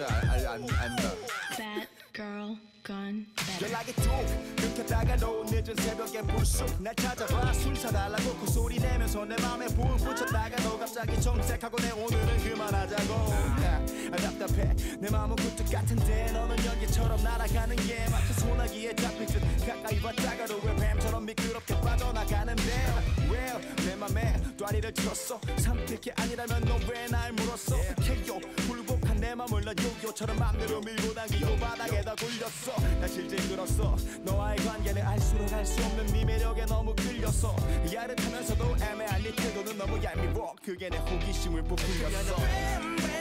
진짜 알, 알, 안, 안다. Bad girl gone bad. 연락이 뚝 끊겼다가도 늦은 새벽에 불쑥 날 찾아와 술 사달라고 그 소리 내면서 내 맘에 불 붙였다가도 갑자기 정색하고 내 오늘은 그만하자고. 야, 아, 답답해. 내 마음은 굴뚝 같은데 너는 연기처럼 날아가는 게 마치 소나기에 잡힐 듯 가까이 봤다가도 왜 뱀처럼 미끄럽게 빠져나가는데? Well 내 맘에 다리를 틀었어. 삼킬 게 아니라면 너 왜 날 물었어? 내 맘을 넌 요요처럼 맘대로 밀고 당기고 바닥에다 굴렸어. 다시 징그렀어 너와의 관계는 알수록 알 수 없는 네 매력에 너무 끌렸어. 야릇하면서도 애매한 네 태도는 너무 얄미워. 그게 내 호기심을 부풀렸어